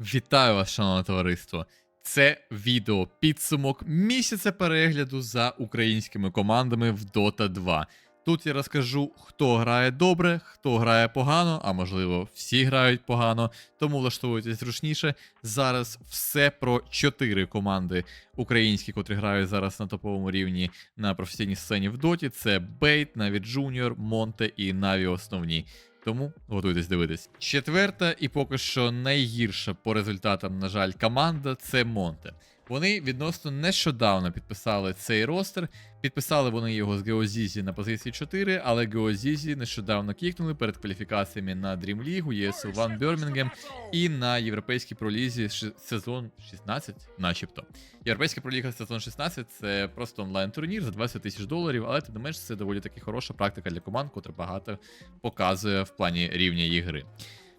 Вітаю вас, шановне товариство. Це відео підсумок місяця перегляду за українськими командами в Dota 2. Тут я розкажу, хто грає добре, хто грає погано, а можливо, всі грають погано, тому влаштовуйтесь зручніше. Зараз все про чотири команди українські, котрі грають зараз на топовому рівні на професійній сцені в Доті. Це Бейт, Наві Джуніор, Монте і Наві основні. Тому готуйтесь дивитись. Четверта і поки що найгірша по результатам, на жаль, команда це Монте. Вони відносно нещодавно підписали цей ростер. Підписали вони його з Геозізі на позиції 4, але Геозізі нещодавно кікнули перед кваліфікаціями на Dream League, ESL One Birmingham і на європейській пролізі сезон 16, начебто. Європейська проліга сезон 16 це просто онлайн-турнір за 20 тисяч доларів, але тим не менш це доволі таки хороша практика для команд, котра багато показує в плані рівня її гри.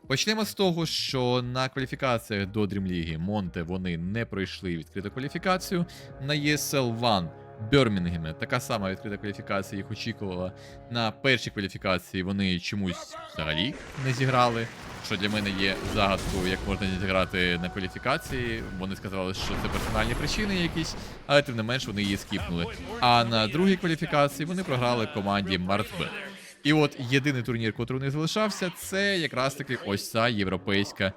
Почнемо з того, що на кваліфікаціях до League Монте вони не пройшли відкриту кваліфікацію. На ESL One Бірмінгемі така сама відкрита кваліфікація їх очікувала. На першій кваліфікації вони чомусь взагалі не зіграли. Що для мене є загадкою, як можна зіграти на кваліфікації. Вони сказали, що це персональні причини якісь, але тим не менш вони її скіпнули. А на другій кваліфікації вони програли команді Мартбет. І от єдиний турнір, котрий у них залишався, це якраз таки ось ця європейська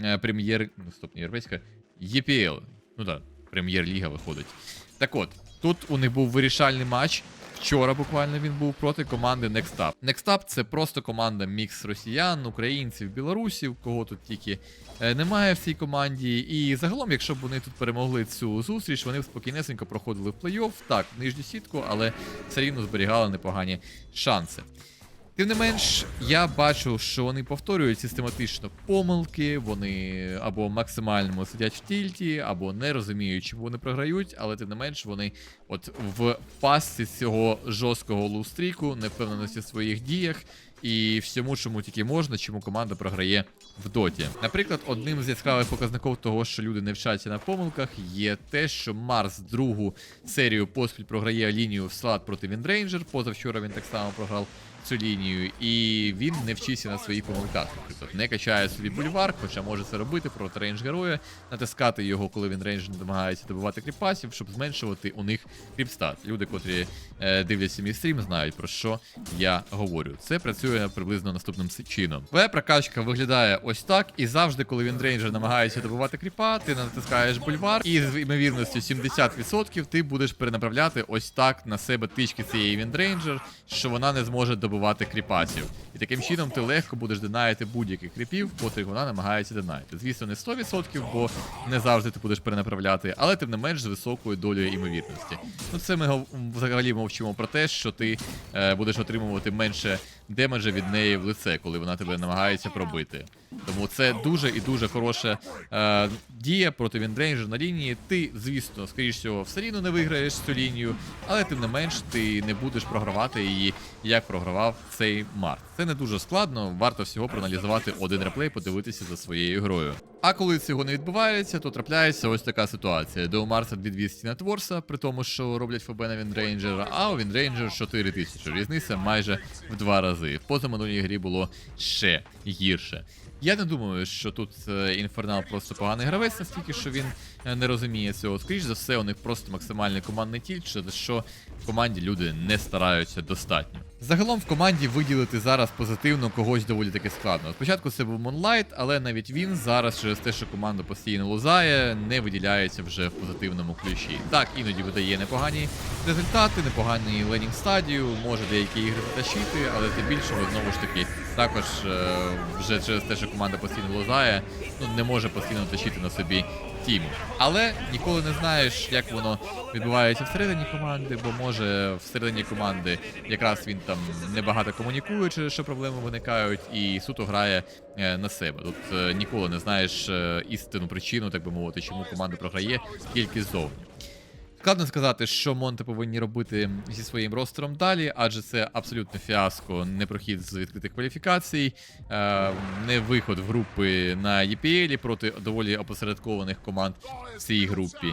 е, прем'єр. Ну, європейська. ЄПЛ. Ну так, прем'єр-ліга виходить. Так от, тут у них був вирішальний матч. Вчора буквально він був проти команди Next Up. Next Up це просто команда мікс росіян, українців, білорусів, кого тут тільки е, немає в цій команді. І загалом, якщо б вони тут перемогли цю зустріч, вони б спокійнесенько проходили в плей-офф, так, в нижню сітку, але все рівно зберігали непогані шанси. Тим не менш, я бачу, що вони повторюють систематично помилки, вони або максимально сидять в тільті, або не розуміють, чому вони програють, але тим не менш вони от в пастці цього жорсткого лустріку, невпевненості в своїх діях і всьому, чому тільки можна, чому команда програє в доті. Наприклад, одним з яскравих показників того, що люди не вчаться на помилках, є те, що Марс другу серію поспіль програє лінію в слад проти Віндрейнджер. Позавчора він так само програв цю лінію, і він не вчиться на своїх помилках. Наприклад, не качає собі бульвар, хоча може це робити проти рейндж героя, натискати його, коли він рейндж намагається добивати кріпасів, щоб зменшувати у них кріпстат. Люди, котрі е, дивляться мій стрім, знають про що я говорю. Це працює приблизно наступним чином. Твоя прокачка виглядає ось так, і завжди, коли він рейнджер намагається добивати кріпа, ти натискаєш бульвар, і з ймовірністю 70% ти будеш перенаправляти ось так на себе тички цієї віндрейнджер, що вона не зможе добивати кріпасів. І таким чином ти легко будеш динаїти будь-яких кріпів, котрих вона намагається динаїти. Звісно, не 100%, бо не завжди ти будеш перенаправляти, але тим не менш з високою долею імовірності. Ну це ми взагалі мовчимо про те, що ти е, будеш отримувати менше демеджа від неї в лице, коли вона тебе намагається пробити. Тому це дуже і дуже хороша е, дія проти Віндрейнджер на лінії. Ти, звісно, скоріш всього, все рівно не виграєш цю лінію, але тим не менш ти не будеш програвати її, як програвав цей Март. Це не дуже складно, варто всього проаналізувати один реплей, подивитися за своєю грою. А коли цього не відбувається, то трапляється ось така ситуація, де у Марса 2200 на Творса, при тому, що роблять ФБ на Віндрейнджера, а у Віндрейнджер 4000. Різниця майже в два рази. В позаминулій грі було ще гірше. Я не думаю, що тут інфернал просто поганий гравець, настільки що він е, не розуміє цього. Скоріш за все, у них просто максимальний командний тільт, через що в команді люди не стараються достатньо. Загалом в команді виділити зараз позитивно когось доволі таки складно. Спочатку це був Монлайт, але навіть він зараз через те, що команда постійно лузає, не виділяється вже в позитивному ключі. Так, іноді видає непогані результати, непогані ленінг стадію, може деякі ігри затащити, але здебільшого знову ж таки також е, вже через те, що команда постійно лузає, ну не може постійно тащити на собі тім. Але ніколи не знаєш, як воно відбувається всередині команди, бо може всередині команди якраз він там небагато комунікує, через що проблеми виникають, і суто грає е, на себе. Тут е, ніколи не знаєш е, істинну причину, так би мовити, чому команда програє тільки ззовні. Складно сказати, що Монте повинні робити зі своїм ростером далі, адже це абсолютно фіаско, не прохід з відкритих кваліфікацій, е, не виход в групи на EPL проти доволі опосередкованих команд в цій групі.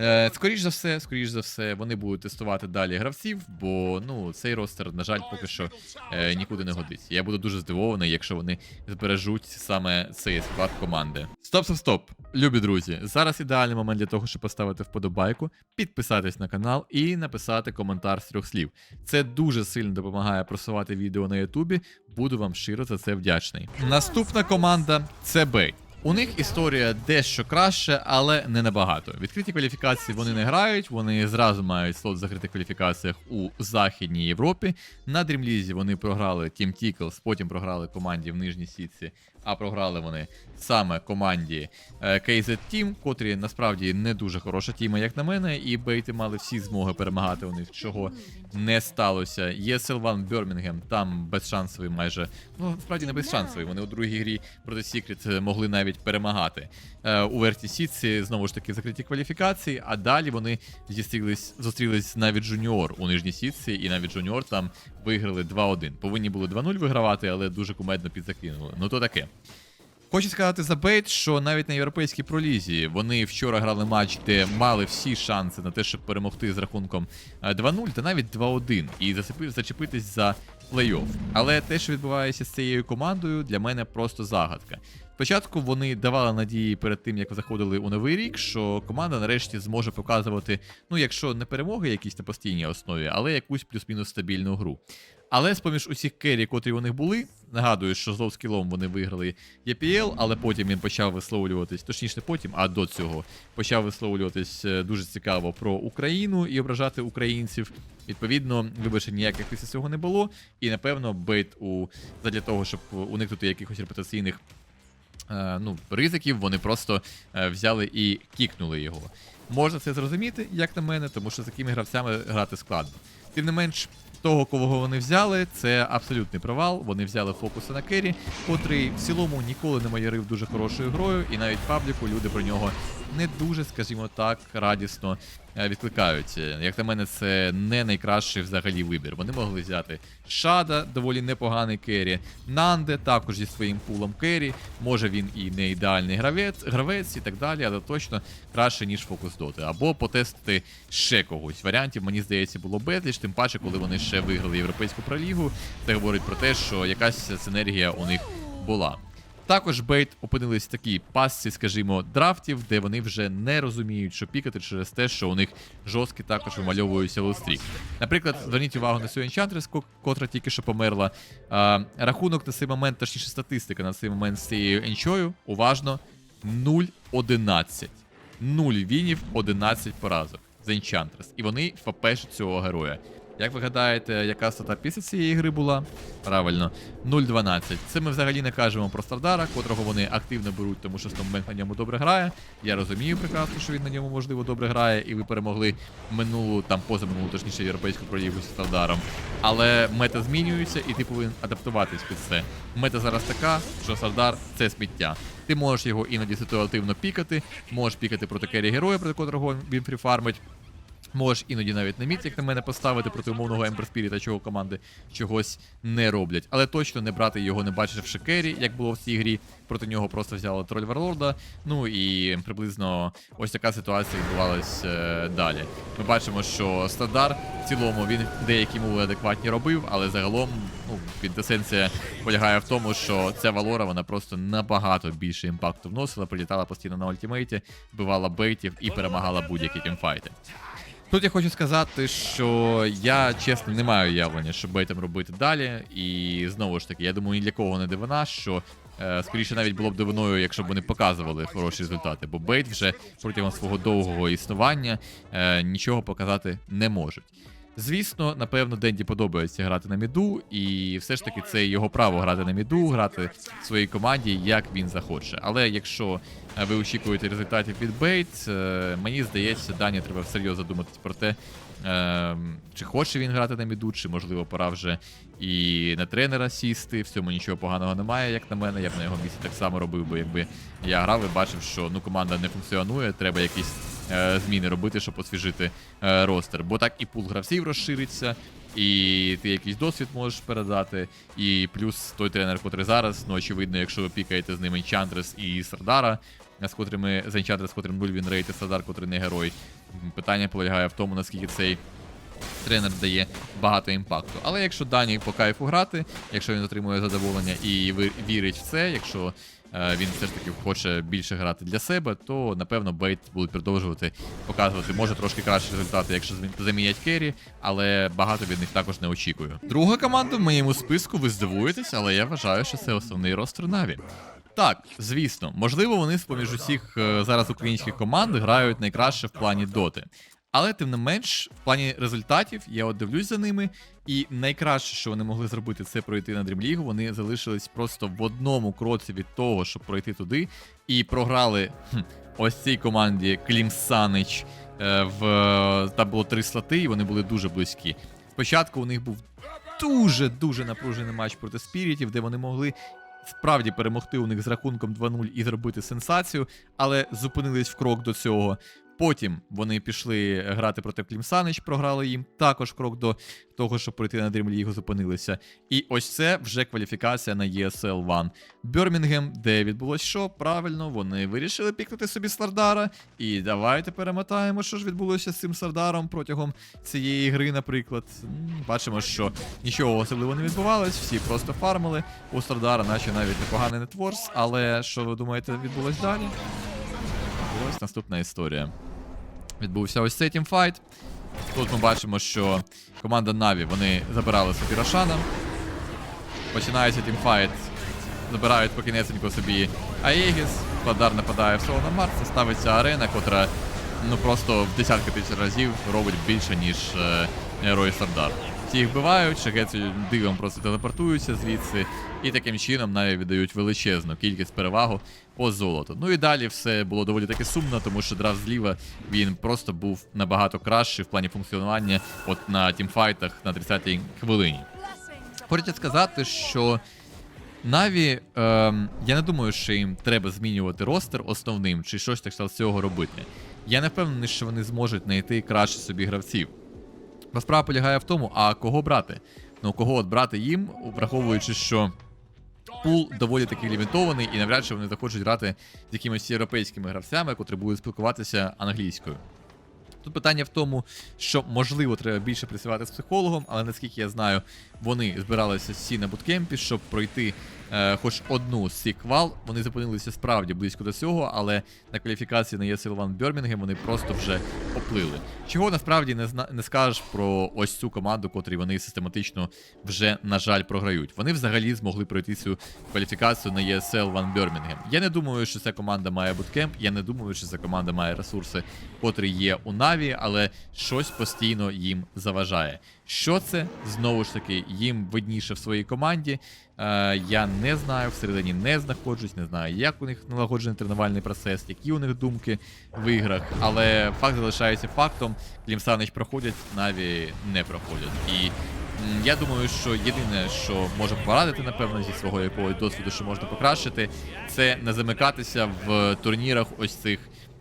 Е, скоріш за все, скоріш за все, вони будуть тестувати далі гравців, бо ну цей ростер, на жаль, поки що е, нікуди не годиться. Я буду дуже здивований, якщо вони збережуть саме цей склад команди. Стоп, стоп, стоп, любі друзі. Зараз ідеальний момент для того, щоб поставити вподобайку, підписатись на канал і написати коментар з трьох слів. Це дуже сильно допомагає просувати відео на Ютубі. Буду вам щиро за це вдячний. Наступна команда це Бей. У них історія дещо краще, але не набагато. Відкриті кваліфікації вони не грають, вони зразу мають слот в закритих кваліфікаціях у Західній Європі. На дрімлізі вони програли Team Tickles, потім програли команді в нижній сітці, а програли вони саме команді е, KZ Team, котрі насправді не дуже хороша тіма, як на мене, і бейти мали всі змоги перемагати у них, чого не сталося. ESL One Birmingham, там безшансовий майже, ну справді не безшансовий. Вони у другій грі проти Secret могли навіть перемагати. Е, у Верті Сітці знову ж таки закриті кваліфікації, а далі вони зустрілись, зустрілись навіть Junior у нижній сітці, і навіть Junior там виграли 2-1. Повинні були 2-0 вигравати, але дуже кумедно підзакинули. Ну то таке. Хочу сказати за Бейт, що навіть на європейській пролізі вони вчора грали матч, де мали всі шанси на те, щоб перемогти з рахунком е, 2-0 та навіть 2-1 і зачепитись за плей-офф. Але те, що відбувається з цією командою, для мене просто загадка. Спочатку вони давали надії перед тим, як заходили у новий рік, що команда нарешті зможе показувати, ну якщо не перемоги якісь на постійній основі, але якусь плюс-мінус стабільну гру. Але з-поміж усіх керрі, котрі у них були, нагадую, що з лоу-скілом вони виграли EPL, але потім він почав висловлюватись, точніше не потім, а до цього почав висловлюватись е, дуже цікаво про Україну і ображати українців. Відповідно, вибачень ніяких після цього не було. І напевно, бейт у задля того, щоб уникнути якихось репутаційних е, ну, ризиків, вони просто е, взяли і кікнули його. Можна це зрозуміти, як на мене, тому що з такими гравцями грати складно. Тим не менш, того, кого вони взяли, це абсолютний провал. Вони взяли фокуса на Керрі, котрий в цілому ніколи не майорив дуже хорошою грою, і навіть пабліку люди про нього не дуже, скажімо так, радісно е, відкликаються. Як на мене, це не найкращий взагалі вибір. Вони могли взяти Шада, доволі непоганий керрі, Нанде, також зі своїм пулом керрі. Може він і не ідеальний гравець, гравець і так далі, але точно краще, ніж фокус доти. Або потестити ще когось. Варіантів, мені здається, було безліч, тим паче, коли вони ще виграли європейську пролігу. Це говорить про те, що якась синергія у них була. Також Бейт опинились в такій пасці, скажімо, драфтів, де вони вже не розуміють, що пікати через те, що у них жорсткі також вимальовуються лустрік. Наприклад, зверніть увагу на цю Enchantress, котра тільки що померла. А, рахунок на цей момент, точніше статистика на цей момент з цією енчою, уважно, 0-11. 0 вінів, 11 поразок з Enchantress. І вони фапешать цього героя. Як ви гадаєте, яка стата після цієї гри була? Правильно, 0-12. Це ми взагалі не кажемо про Стардара, котрого вони активно беруть, тому що Стомбенк на ньому добре грає. Я розумію прекрасно, що він на ньому можливо добре грає, і ви перемогли минулу, там позаминулу, точніше, європейську пролігу з Стардаром. Але мета змінюється, і ти повинен адаптуватись під це. Мета зараз така, що Стардар це сміття. Ти можеш його іноді ситуативно пікати, можеш пікати проти керрі героя, проти котрого він фріфармить. Можеш іноді навіть на міт, як на мене, поставити проти умовного Ember Spirit, чого команди чогось не роблять. Але точно не брати його, не бачивши керрі, як було в цій грі. Проти нього просто взяли троль Варлорда. Ну і приблизно ось така ситуація відбувалась е, далі. Ми бачимо, що Стандар в цілому він деякі мови адекватні робив, але загалом ну, квінтесенція полягає в тому, що ця Валора вона просто набагато більше імпакту вносила, прилітала постійно на ультимейті, вбивала бейтів і перемагала будь-які тімфайти. Тут я хочу сказати, що я чесно не маю уявлення, що бейтом робити далі. І знову ж таки, я думаю, ні для кого не дивина, що е, скоріше навіть було б дивиною, якщо б вони показували хороші результати. Бо бейт вже протягом свого довгого існування е, нічого показати не можуть. Звісно, напевно, Денді подобається грати на міду, і все ж таки це його право грати на міду, грати в своїй команді, як він захоче. Але якщо е, ви очікуєте результатів від Бейт, е, мені здається, Дані треба всерйоз задуматись про те, е, чи хоче він грати на міду, чи можливо пора вже і на тренера сісти. В цьому нічого поганого немає, як на мене. Я б на його місці так само робив, бо якби я грав і бачив, що ну команда не функціонує, треба якийсь зміни робити, щоб освіжити е, ростер. Бо так і пул гравців розшириться, і ти якийсь досвід можеш передати. І плюс той тренер, котрий зараз, ну очевидно, якщо ви пікаєте з ними Чандрес і Сардара, з котрими за Enchantress, з котрим 0 він рейт, і Сардар, котрий не герой. Питання полягає в тому, наскільки цей тренер дає багато імпакту. Але якщо Дані по кайфу грати, якщо він отримує задоволення і вірить в це, якщо е, він все ж таки хоче більше грати для себе, то напевно Бейт будуть продовжувати показувати. Може трошки кращі результати, якщо замінять Керрі, але багато від них також не очікую. Друга команда в моєму списку, ви здивуєтесь, але я вважаю, що це основний ростер Наві. Так, звісно, можливо, вони з поміж усіх е, зараз українських команд грають найкраще в плані доти. Але тим не менш, в плані результатів я от дивлюсь за ними, і найкраще, що вони могли зробити, це пройти на League. Вони залишились просто в одному кроці від того, щоб пройти туди, і програли хм, ось цій команді Клім Санич. е, В там було три слоти, і вони були дуже близькі. Спочатку у них був дуже дуже напружений матч проти спірітів, де вони могли справді перемогти у них з рахунком 2-0 і зробити сенсацію, але зупинились в крок до цього. Потім вони пішли грати проти Клімсанич, програли їм. Також крок до того, щоб пройти на League, зупинилися. І ось це вже кваліфікація на ESL One. Бірмінгем, де відбулось що? Правильно, вони вирішили пікнути собі Слардара. І давайте перемотаємо, що ж відбулося з цим Слардаром протягом цієї гри, наприклад. Бачимо, що нічого особливо не відбувалось, всі просто фармили. У Слардара, наче навіть непоганий нетворс, але що ви думаєте, відбулось далі? Ось наступна історія. Відбувся ось цей тімфайт. Тут ми бачимо, що команда Наві вони забирали собі Рошана. Починається тімфайт. Забирають покінеценько собі Аєгіс. Кладар нападає в соло на Марс. Це ставиться арена, котра ну просто в десятки тисяч разів робить більше, ніж е, герої Сардар. Ті їх вбивають, шагеці дивом просто телепортуються звідси, і таким чином навіть віддають величезну кількість перевагу по золоту. Ну і далі все було доволі таки сумно, тому що драфт зліва він просто був набагато кращий в плані функціонування от на тімфайтах на 30-й хвилині. Хочеться сказати, що Наві, ем, я не думаю, що їм треба змінювати ростер основним чи щось так з цього робити. Я не впевнений, що вони зможуть знайти краще собі гравців. Бо справа полягає в тому, а кого брати? Ну, кого от брати їм, враховуючи, що пул доволі таки лімітований, і навряд чи вони захочуть грати з якимись європейськими гравцями, котрі будуть спілкуватися англійською. Тут питання в тому, що можливо треба більше працювати з психологом, але наскільки я знаю, вони збиралися всі на буткемпі, щоб пройти е, хоч одну з квал. Вони зупинилися справді близько до цього, але на кваліфікації на ESL One Бірмінгем вони просто вже поплили. Чого насправді не зна не скажеш про ось цю команду, котрій вони систематично вже, на жаль, програють. Вони взагалі змогли пройти цю кваліфікацію на ESL One Birmingham. Я не думаю, що ця команда має буткемп, я не думаю, що ця команда має ресурси, котрі є у Наві, але щось постійно їм заважає. Що це? Знову ж таки, їм видніше в своїй команді. Е, я не знаю, всередині не знаходжусь, не знаю, як у них налагоджений тренувальний процес, які у них думки в іграх. Але факт залишається фактом. Клімсанич проходять, Наві не проходять. І я думаю, що єдине, що можу порадити, напевно, зі свого якогось досвіду, що можна покращити, це не замикатися в турнірах ось цих.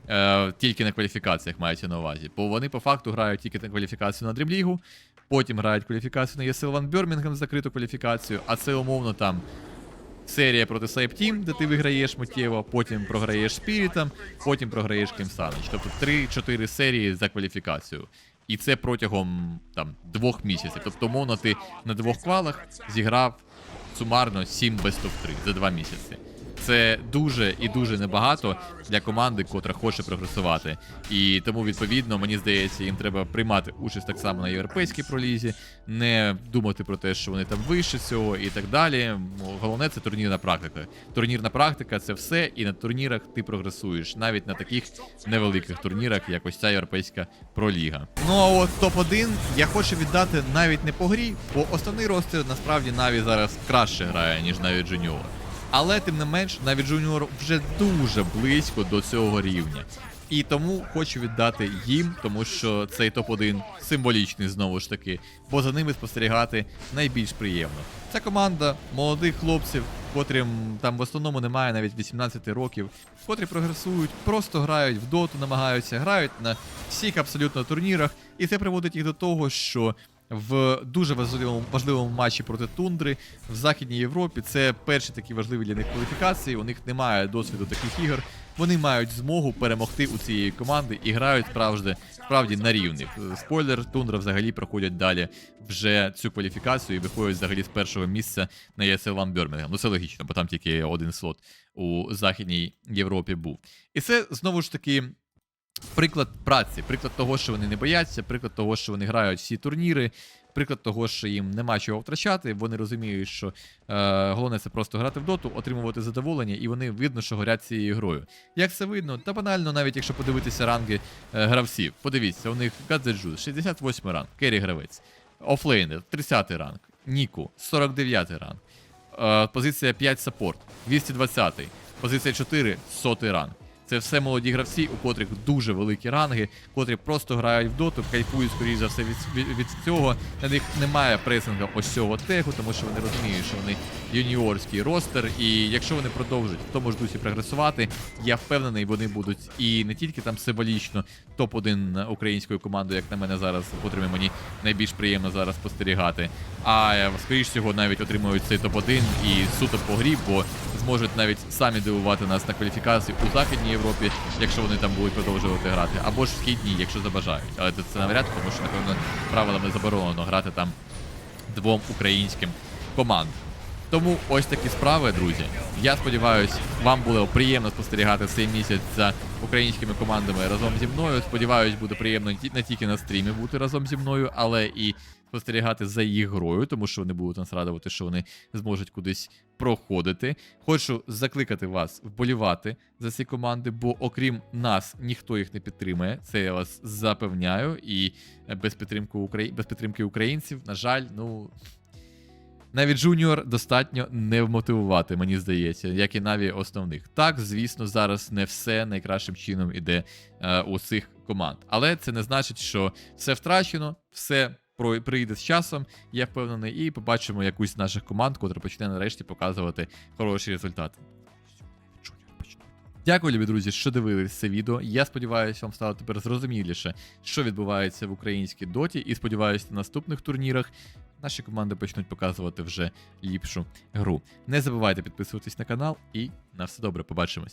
Е, тільки на кваліфікаціях мається на увазі. Бо вони по факту грають тільки на кваліфікацію на Дрімлігу, потім грають кваліфікацію на ESL One Birmingham, закриту кваліфікацію, а це умовно там серія проти Slave Team, де ти виграєш миттєво, потім програєш Спірітом, потім програєш Кімсанич. Тобто 3-4 серії за кваліфікацію. І це протягом там двох місяців. Тобто, умовно, ти на двох квалах зіграв сумарно 7 best of 3 за два місяці. Це дуже і дуже небагато для команди, котра хоче прогресувати. І тому, відповідно, мені здається, їм треба приймати участь так само на європейській пролізі, не думати про те, що вони там вище цього і так далі. Головне це турнірна практика. Турнірна практика це все, і на турнірах ти прогресуєш, навіть на таких невеликих турнірах, як ось ця європейська проліга. Ну а от топ-1 я хочу віддати навіть не по грі, бо основний ростер насправді Наві зараз краще грає, ніж навіть Junior. Але тим не менш, навіть Junior вже дуже близько до цього рівня. І тому хочу віддати їм, тому що цей топ-1 символічний знову ж таки, бо за ними спостерігати найбільш приємно. Ця команда молодих хлопців, котрим там в основному немає навіть 18 років, котрі прогресують, просто грають в доту, намагаються, грають на всіх абсолютно турнірах, і це приводить їх до того, що в дуже важливому важливому матчі проти тундри в Західній Європі це перші такі важливі для них кваліфікації. У них немає досвіду таких ігор. Вони мають змогу перемогти у цієї команди і грають справді, справді на рівних. Спойлер, тундра взагалі проходять далі вже цю кваліфікацію і виходять взагалі з першого місця на ESL One Ну це логічно, бо там тільки один слот у Західній Європі був. І це знову ж таки приклад праці, приклад того, що вони не бояться, приклад того, що вони грають всі турніри, приклад того, що їм нема чого втрачати. Вони розуміють, що е, головне це просто грати в доту, отримувати задоволення, і вони видно, що горять цією грою. Як це видно? Та банально, навіть якщо подивитися ранги е, гравців. Подивіться, у них Гадзеджу, 68 ранг, Керрі гравець, Офлейнер, 30 ранг, Ніку, 49 ранг. Е, позиція 5 саппорт, 220, позиція 4 100 ранг. Це все молоді гравці, у котрих дуже великі ранги, котрі просто грають в доту, кайфують, скоріш за все, від, від, від цього. На них немає пресинга ось цього тегу, тому що вони розуміють, що вони юніорський ростер. І якщо вони продовжать в тому ж дусі прогресувати, я впевнений, вони будуть і не тільки там символічно топ-1 української команди, як на мене зараз, котрими мені найбільш приємно зараз спостерігати. А скоріш всього навіть отримують цей топ-1 і суто по грі, бо зможуть навіть самі дивувати нас на кваліфікації у Західній Європі, якщо вони там будуть продовжувати грати, або ж в східній, якщо забажають. Але це навряд, тому що напевно правилами заборонено грати там двом українським командам. Тому ось такі справи, друзі. Я сподіваюся, вам було приємно спостерігати цей місяць за українськими командами разом зі мною. Сподіваюсь, буде приємно не тільки на стрімі бути разом зі мною, але і спостерігати за їх грою, тому що вони будуть нас радувати, що вони зможуть кудись проходити. Хочу закликати вас вболівати за ці команди, бо окрім нас ніхто їх не підтримує. Це я вас запевняю. І без підтримки Украї... без підтримки українців, на жаль, ну. Навіть Джуніор достатньо не вмотивувати, мені здається, як і наві основних. Так, звісно, зараз не все найкращим чином іде е, у цих команд. Але це не значить, що все втрачено, все прийде з часом, я впевнений, і побачимо якусь з наших команд, котра почне нарешті показувати хороші результати. Дякую, любі друзі, що дивились це відео. Я сподіваюся, вам стало тепер зрозуміліше, що відбувається в українській доті, і сподіваюся, на наступних турнірах наші команди почнуть показувати вже ліпшу гру. Не забувайте підписуватись на канал і на все добре, побачимось.